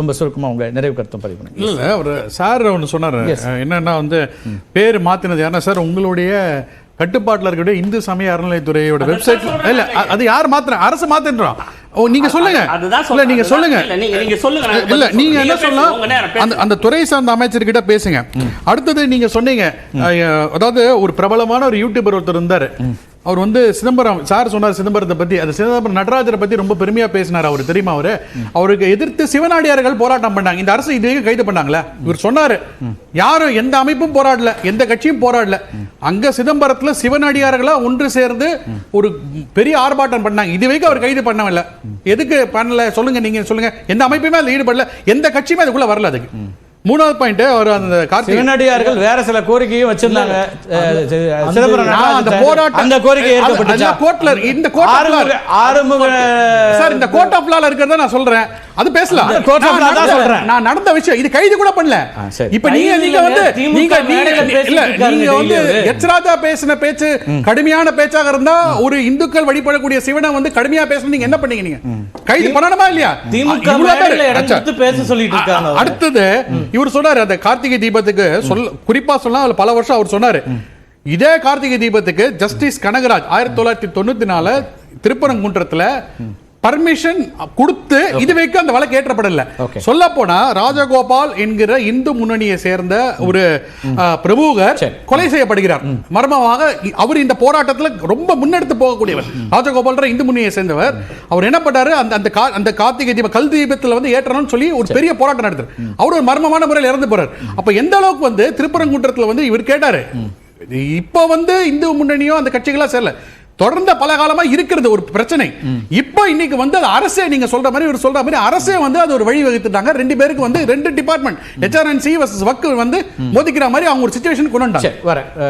ரொம்ப சுருக்கமா உங்க நிறைவு கருத்தும் பதிவு பண்ணுங்க. இல்ல அவர் சார் ஒன்று சொன்னார். என்னன்னா வந்து பேர் மாத்தினது யாருன்னா சார் உங்களுடைய கட்டுப்பாட்டில் இருக்கக்கூடிய இந்து சமய அறநிலையத்துறையோட வெப்சைட் இல்ல அது யார் மாத்துற அரசு மாத்தின்றோம் ஓ நீங்க சொல்லுங்க. இல்ல. நீங்க சொல்லுங்க. இல்ல, நீங்க சொல்லுங்க. இல்ல நீங்க. என்ன சொல்லலாம். அந்த அந்த துறை சார்ந்த அமைச்சர்கிட்ட பேசுங்க. அடுத்தது நீங்க சொன்னீங்க. அதாவது ஒரு பிரபலமான ஒரு யூடியூபர் ஒருத்தர் இருந்தாரு. அவர் வந்து சிதம்பரம் சார் சொன்னார் சிதம்பரத்தை பத்தி அந்த சிதம்பரம் நடராஜரை பத்தி ரொம்ப பெருமையா பேசினார் அவர் தெரியுமா அவரு? அவருக்கு எதிர்த்து சிவனாடியார்கள் போராட்டம் பண்ணாங்க. இந்த அரசு இது வரைக்கும் கைது பண்ணாங்களே? இவர் சொன்னாரு யாரும் எந்த அமைப்பும் போராடல எந்த கட்சியும் போராடல. அங்க சிதம்பரத்துல சிவனடியார்களா ஒன்று சேர்ந்து ஒரு பெரிய ஆர்ப்பாட்டம் பண்ணாங்க. இது வரைக்கும் அவர் கைது பண்ணவில்லை எதுக்கு பண்ணல? சொல்லுங்க நீங்க சொல்லுங்க. எந்த அமைப்புமே அதுல ஈடுபடல. எந்த கட்சியுமே அதுக்குள்ள வரல அதுக்கு. மூணாவது பாயிண்ட் அவர் அந்த சிவனடியார்கள் வேற சில கோரிக்கையும் வச்சிருந்தாங்க. அந்த போராட்டம் அந்த கோரிக்கை அது கோர்ட்ல இந்த கோர்ட் ஆறுமுக சார் இந்த கோர்ட் ஆஃப் லால இருக்கிறத நான் சொல்றேன். அது பேசலாம். நான் நடந்த- சொல்றேன். நான் நடந்த விஷயம் இது கைது கூட பண்ணல. இப்ப நீங்க நீங்க. வந்து நீங்க நீங்க இல்ல வந்து. எச்ராஜா பேசின பேச்சு கடுமையான பேச்சாக இருந்தா ஒரு இந்துக்கள் வழிபடக்கூடிய சிவனை வந்து கடுமையா பேசணும். நீங்க என்ன பண்ணீங்க நீங்க? கைது பண்ணணுமா இல்லையா? திமுக பேச சொல்லிட்டு இருக்காங்க. அடுத்தது இவர் சொன்னாரு அந்த கார்த்திகை தீபத்துக்கு சொல்ல குறிப்பா அதுல பல வருஷம் அவர் சொன்னாரு. இதே கார்த்திகை தீபத்துக்கு ஜஸ்டிஸ் கனகராஜ் ஆயிரத்தி தொள்ளாயிரத்தி தொண்ணூத்தி நாலு திருப்பரங்குன்றத்துல பர்மிஷன் கொடுத்து இது வரைக்கும் அந்த வழக்கு ஏற்றப்படல. சொல்ல போனா ராஜகோபால் என்கிற இந்து முன்னணியை சேர்ந்த ஒரு பிரமுகர். கொலை செய்யப்படுகிறார். மர்மமாக அவர் இந்த போராட்டத்துல ரொம்ப முன்னெடுத்து போகக்கூடியவர். ராஜகோபால்ன்ற இந்து முன்னணியை சேர்ந்தவர். அவர் என்ன பண்ணாரு அந்த அந்த கா- அந்த கார்த்திகை தீப கல் தீபத்துல வந்து ஏற்றணும்னு சொல்லி ஒரு பெரிய போராட்டம் நடத்துறாரு. அவர் ஒரு மர்மமான முறையில் இறந்து போறார். அப்ப எந்த அளவுக்கு வந்து திருப்பரங்குன்றத்துல வந்து இவர் கேட்டாரு? இப்போ வந்து இந்து முன்னணியோ அந்த கட்சிகளா சேரல. தொடர்ந்த பல காலமா இருக்கிறது ஒரு பிரச்சனை. இப்போ இன்னைக்கு வந்து அது அரசே நீங்க சொல்ற மாதிரி இவர் சொல்ற மாதிரி அரசே வந்து அது ஒரு வழி வகுத்துட்டாங்க ரெண்டு பேருக்கு வந்து ரெண்டு டிபார்ட்மெண்ட் ஹெச்ஆர்என்சி வக்கு வந்து மோதிக்கிற மாதிரி அவங்க ஒரு சுச்சுவேஷன் கொண்டு வரேன்.